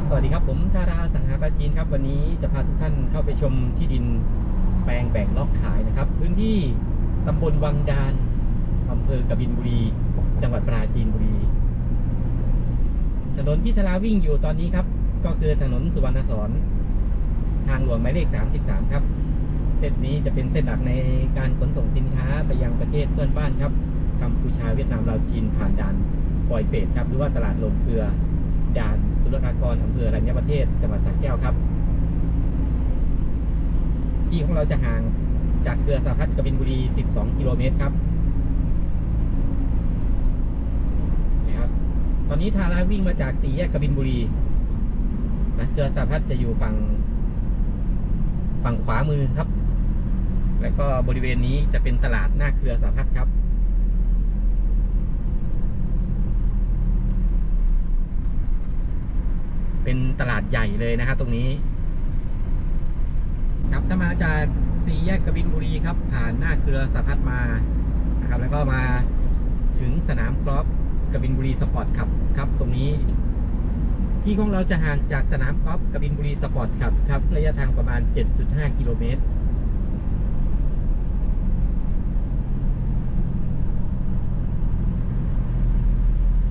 ครับ สวัสดีครับ ผมธาราสังหาปราจีนครับ วันนี้จะพาทุกท่านเข้าไปชมที่ดินแปลงแบ่งล็อกขายนะครับ พื้นที่ตำบลวังดานอำเภอกบินบุรี จังหวัดปราจีนบุรี ถนนที่ธาราวิ่งอยู่ตอนนี้ครับ ก็คือถนนสุวรรณสอนทางหลวงหมายเลข 33 ครับ เส้นนี้จะเป็นเส้นหลักในการขนส่งสินค้าไปยังประเทศเพื่อนบ้านครับ กัมพูชาเวียดนามลาวจีนผ่านด่านปอยเปตครับ หรือว่าตลาดลงเกลือ ด่านสุรกากรอำเภออรัญญประเทศจังหวัดสระแก้วครับ ที่ของเราจะห่างจากเกลือสาพัฒน์กบินบุรี 12 กิโลเมตรครับนี่ครับตอนนี้ทาราวิ่งมาจากสี่แยกกบินบุรีนะเกลือสาพัฒน์จะอยู่ฝั่งฝั่งขวามือครับ แล้วก็บริเวณนี้จะเป็นตลาดหน้าเครือสาพัฒน์ครับ เป็นตลาดใหญ่เลยนะครับตรงนี้ ครับถ้ามาจากสี่แยกกบินบุรีครับ ผ่านหน้าเครือสาพัฒน์มานะครับ แล้วก็มาถึงสนามกอล์ฟกบินบุรีสปอร์ตครับครับ ตรงนี้ ที่ของเราจะห่างจากสนามกอล์ฟกบินบุรีสปอร์ตครับครับระยะทางประมาณ 7.5 กิโลเมตร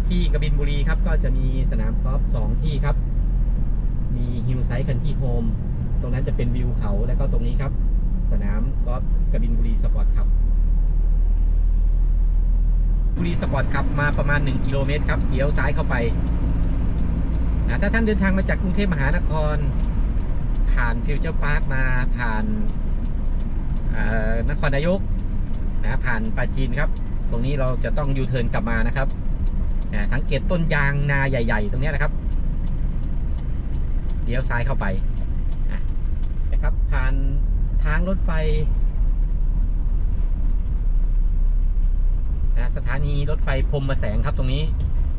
ที่กบินบุรีครับก็จะมีสนามกอล์ฟสองที่ครับ มีฮิลไซด์คันที่โฮมตรงนั้นจะเป็นวิวเขาแล้วก็ตรงนี้ครับ สนามกอล์ฟกบินบุรีสปอร์ตครับบุรีสปอร์ตครับมาประมาณ 1 กิโลเมตรครับเลี้ยวซ้ายเข้าไปนะถ้าท่านเดินทางมาจากกรุงเทพมหานคร ผ่านฟิวเจอร์พาร์คมาผ่านนครนายกนะผ่านปราจีนครับ ตรงนี้เราจะต้องยูเทิร์นกลับมานะครับนะสังเกตต้นยางนาใหญ่ ๆ ตรงนี้นะครับ เลี้ยวซ้ายเข้าไปนะครับ ผ่านทางรถไฟนะสถานีรถไฟพรหมแสงครับตรงนี้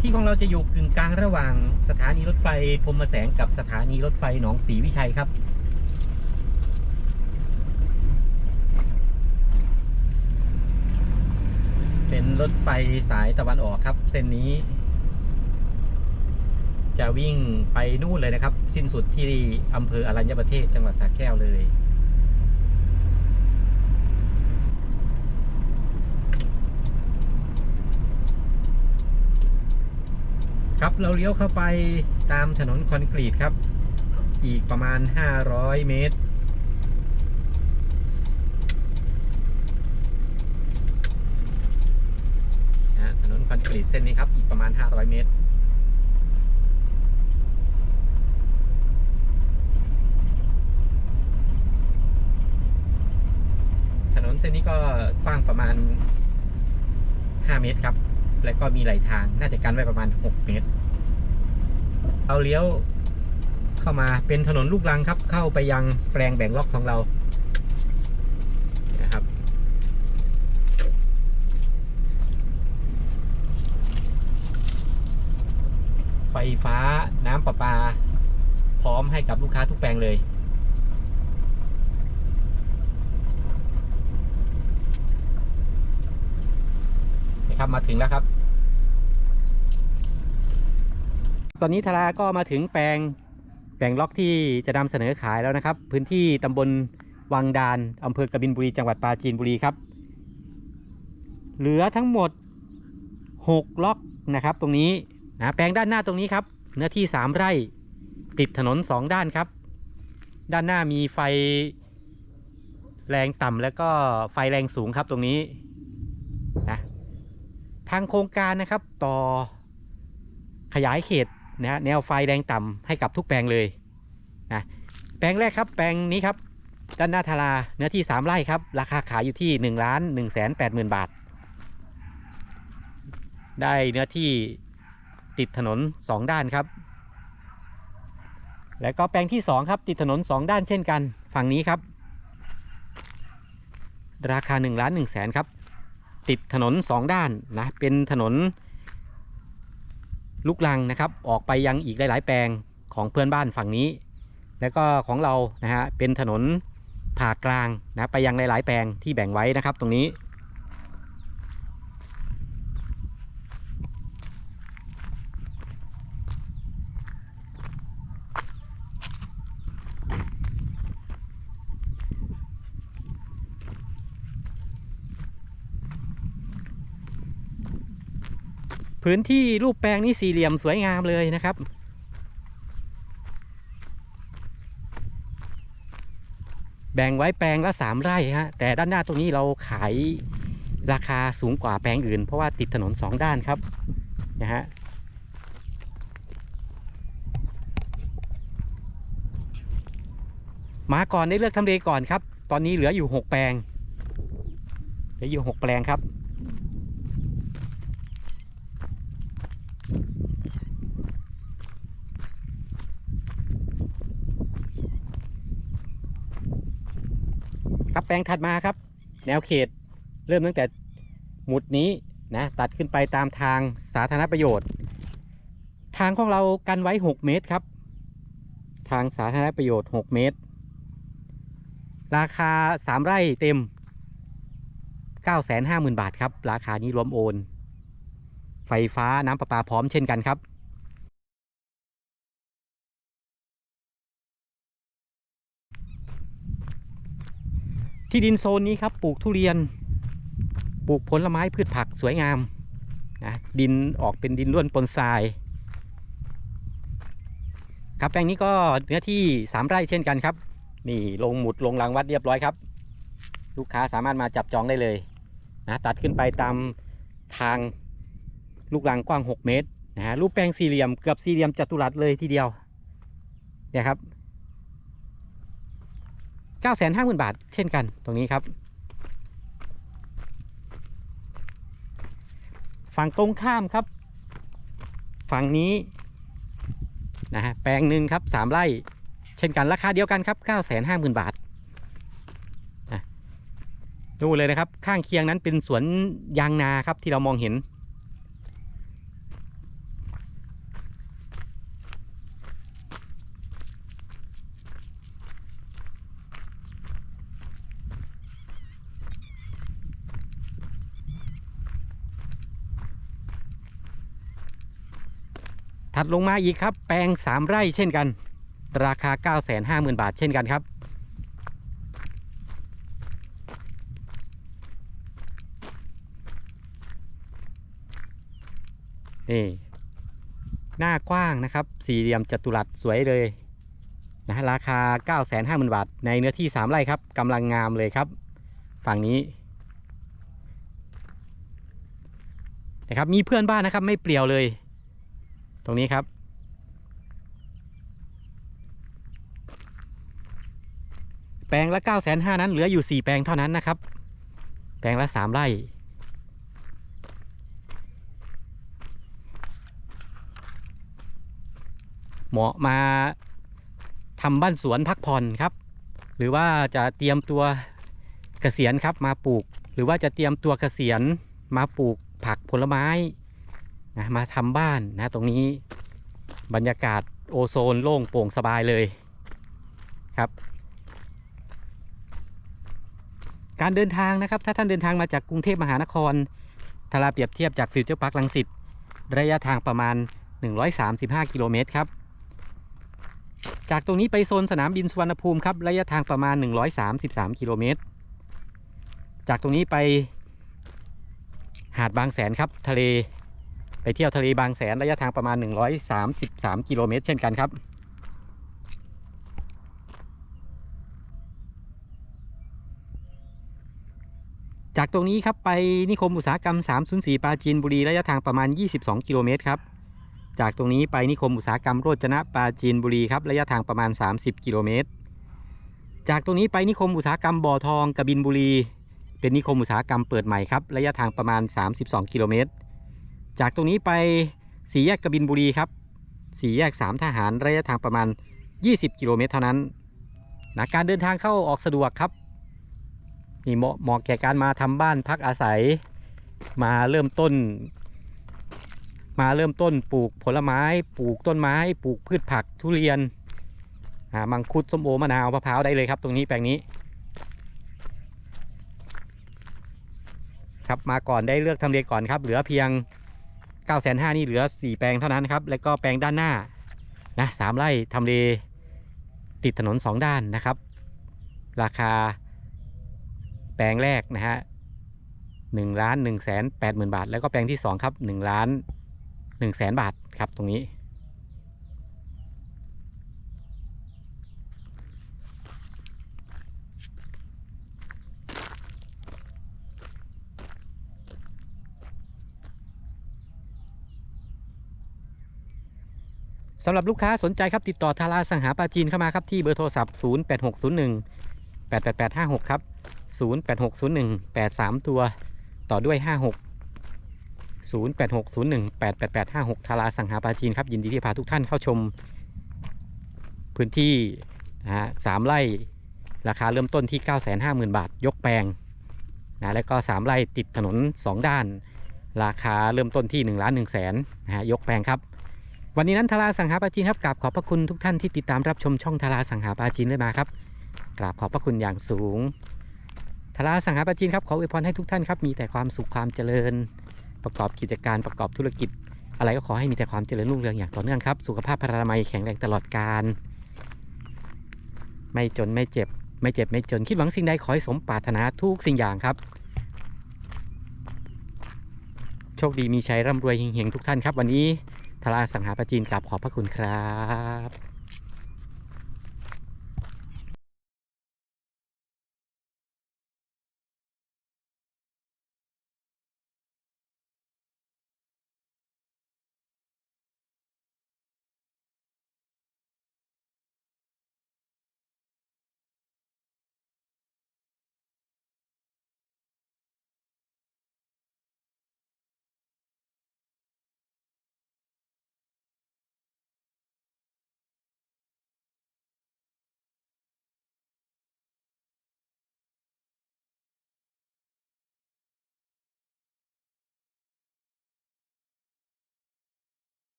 ที่ของเราจะอยู่กึ่งกลางระหว่าง สถานีรถไฟพรหมแสงกับสถานีรถไฟหนองศรีวิชัยครับเป็นรถไฟสายตะวันออกครับ เส้นนี้ จะวิ่งไปนู่นเลยนะครับ สิ้นสุดที่อำเภออรัญญประเทศจังหวัดสระแก้วเลยครับเราเลี้ยวเข้าไปตามถนนคอนกรีตครับ อีกประมาณ 500 เมตร ถนนคอนกรีตเส้นนี้ครับ อีกประมาณ 500 เมตร นเส้นนี้ก็กว้างประมาณ 5 เมตรครับ แล้วก็มีไหลทาง น่าจะกันไว้ประมาณ 6 เมตรเอาเลี้ยวเข้ามาเป็นถนนลูกรังครับ เข้าไปยังแปลงแบ่งล็อกของเรา นะครับ ไฟฟ้าน้ำประปา พร้อมให้กับลูกค้าทุกแปลงเลย นะครับมาถึงแล้วครับ ตอนนี้ทาราก็มาถึงแปลงแปลงล็อกที่จะนำเสนอขายแล้วนะครับ พื้นที่ตำบลวังดานอำเภอกบินบุรีจังหวัดปราจีนบุรีครับ เหลือทั้งหมด 6 ล็อกนะครับ ตรงนี้นะแปลงด้านหน้าตรงนี้ครับ เนื้อที่ 3 ไร่ติดถนน 2 ด้านครับ ด้านหน้ามีไฟแรงต่ำแล้วก็ไฟแรงสูงครับตรงนี้างโครงการนะครับ ต่อขยายเขตนะฮะแนวไฟแรงต่ำให้กับทุกแปลงเลยนะแปลงแรกครับ แปลงนี้ครับ ด้านหน้าทาราเนื้อที่ 3 ไร่ครับ ราคาขายอยู่ที่1ล้าน1แสน8หมื่นบาท ได้เนื้อที่ติดถนน 2 ด้านครับ แล้วก็แปลงที่ 2 ครับ ติดถนน 2 ด้านเช่นกัน ฝั่งนี้ครับ ราคา1ล้าน1แสนครับ ติดถนนสองด้านนะเป็นถนนลูกลังนะครับ ออกไปยังอีกหลาย ๆ แปลงของเพื่อนบ้านฝั่งนี้ แล้วก็ของเรานะฮะเป็นถนนผ่ากลางนะไปยังหลาย ๆ แปลงที่แบ่งไว้นะครับ ตรงนี้ พื้นที่รูปแปลงนี่สี่เหลี่ยมสวยงามเลยนะครับแบ่งไว้แปลงละสามไร่ฮะแต่ด้านหน้าตรงนี้เราขายราคาสูงกว่าแปลงอื่น เพราะว่าติดถนนสองด้านครับนะฮะมาก่อนได้เลือกทำเลก่อนครับ ตอนนี้เหลืออยู่หกแปลงเหลืออยู่หกแปลงครับ ครับแป ลงถัดมาครับ แนวเขตเริ่มตั้งแต่หมุดนี้นะตัดขึ้นไปตามทางสาธารณประโยชน์ ทางของเรากันไว้ 6 เมตรครับ ทางสาธารณประโยชน์ 6 เมตร ราคา 3 ไร่เต็ม 950,000 บาทครับ ราคานี้รวมโอน ไฟฟ้าน้ำประปาพร้อมเช่นกันครับ ที่ดินโซนนี้ครับปลูกทุเรียน ปลูกผลไม้พืชผักสวยงามนะดินออกเป็นดินร่วนปนทรายครับแปลงนี้ก็เนื้อที่ 3 ไร่เช่นกันครับ นี่ลงหมุดลงรางวัดเรียบร้อยครับ ลูกค้าสามารถมาจับจองได้เลยนะตัดขึ้นไปตามทางลูกรังกว้าง 6 เมตรนะฮะรูปแปลงสี่เหลี่ยมเกือบสี่เหลี่ยมจัตุรัสเลยทีเดียวเนี่ยครับ 950,000 บาท เช่นกันตรงนี้ครับ ฝั่งตรงข้ามครับ ฝั่งนี้นะฮะแปลงหนึ่งครับสามไร่เช่นกันราคาเดียวกันครับ 950,000 บาทนะดูเลยนะครับ ข้างเคียงนั้นเป็นสวนยางนาครับที่เรามองเห็น ดลงมาอีกครับ แปลง 3 ไร่เช่นกัน ราคา 950,000 บาทเช่นกันครับ นี่ หน้ากว้างนะครับ สี่เหลี่ยมจัตุรัสสวยเลยนะราคา 950,000 บาท ในเนื้อที่ 3 ไร่ครับกำลังงามเลยครับ ฝั่งนี้นะครับมีเพื่อนบ้านนะครับไม่เปลี่ยวเลย ตรงนี้ครับ แปลงละ9 5 0 0นั้นเหลืออยู่ 4 แปลงเท่านั้นนะครับ แปลงละ 3 ไร่เหมาะมาทำบ้านสวนพักผ่อนครับ หรือว่าจะเตรียมตัวเกษียณครับมาปลูก หรือว่าจะเตรียมตัวเกษียณมาปลูกผักผลไม้ นะมาทำบ้านนะตรงนี้บรรยากาศโอโซนโล่งโปร่งสบายเลยครับ การเดินทางนะครับ ถ้าท่านเดินทางมาจากกรุงเทพมหานครทาราเปรียบเทียบจากฟิวเจอร์พาร์คลังสิตระยะทางประมาณ 135 กิโลเมตรครับ จากตรงนี้ไปโซนสนามบินสุวรรณภูมิครับระยะทางประมาณ 133 กิโลเมตร จากตรงนี้ไปหาดบางแสนครับทะเล ไปเที่ยวทะเลบางแสนระยะทางประมาณ 133 กิโลเมตร เช่นกันครับ จากตรงนี้ครับไปนิคมอุตสาหกรรม 304 ปราจีนบุรีระยะทางประมาณ 22 กิโลเมตรครับ จากตรงนี้ไปนิคมอุตสาหกรรมโรจนะปราจีนบุรีครับระยะทางประมาณ 30 กิโลเมตร จากตรงนี้ไปนิคมอุตสาหกรรมบ่อทองกบินบุรี เป็นนิคมอุตสาหกรรมเปิดใหม่ครับระยะทางประมาณ 32 กิโลเมตร จากตรงนี้ไปสี่แยกกบินบุรีครับสี่แยกสามทหารระยะทางประมาณ 20 กิโลเมตรเท่านั้นนะการเดินทางเข้าออกสะดวกครับนี่เหมาะเหมาะแก่การมาทำบ้านพักอาศัย มาเริ่มต้น มาเริ่มต้นปลูกผลไม้ ปลูกต้นไม้ ปลูกพืชผักทุเรียนมังคุดส้มโอมะนาวมะพร้าวได้เลยครับ ตรงนี้แปลงนี้ ครับมาก่อนได้เลือกทำเลก่อนครับ เหลือเพียง 9 5 0 0 0นี่เหลือ 4 แปลงเท่านั้นครับ แล้วก็แปลงด้านหน้านะสามไร่ทำเลติดถนน 2 ด้านนะครับ ราคาแปลงแรกนะฮะหนึ่งล้านหนึ่งแสนแปดหมื่นบาท แล้วก็แปลงที่2ครับ1ล้าน1 0 0 0 0แบาทครับตรงนี้ สำหรับลูกค้าสนใจครับติดต่อทาราสังหาปาจีนเข้ามาครับที่เบอร์โทรศัพท์ 08601 88856 ครับ 08601 83 ตัว ต่อด้วย 56 08601 88856 ทาราสังหาปาจีนครับยินดีที่พาทุกท่านเข้าชม พื้นที่นะฮะสามไร่ราคาเริ่มต้นที่ 950,000 บาท ยกแปลงนะและก็ 3 ไร่ติดถนน 2 ด้าน ราคาเริ่มต้นที่ 1 ล้าน1แสนนะฮะยกแปลงครับ วันนี้นั้นทาราสังหาปาจีนครับกราบขอบพระคุณทุกท่านที่ติดตามรับชมช่องทาราสังหาปาจีนเลยมาครับกราบขอบพระคุณอย่างสูงทาราสังหาปาจีนครับขออวยพรให้ทุกท่านครับมีแต่ความสุขความเจริญ ประกอบกิจการประกอบธุรกิจ อะไรก็ขอให้มีแต่ความเจริญรุ่งเรืองอย่างต่อเนื่องครับสุขภาพพลามัยแข็งแรงตลอดกาลไม่จนไม่เจ็บไม่เจ็บไม่จนคิดหวังสิ่งใดขอให้สมปรารถนาทุกสิ่งอย่างครับโชคดีมีชัยร่ำรวยเฮงๆทุกท่านครับ วันนี้ ทาราสังหาปาจีนกลับขอบพระคุณครับ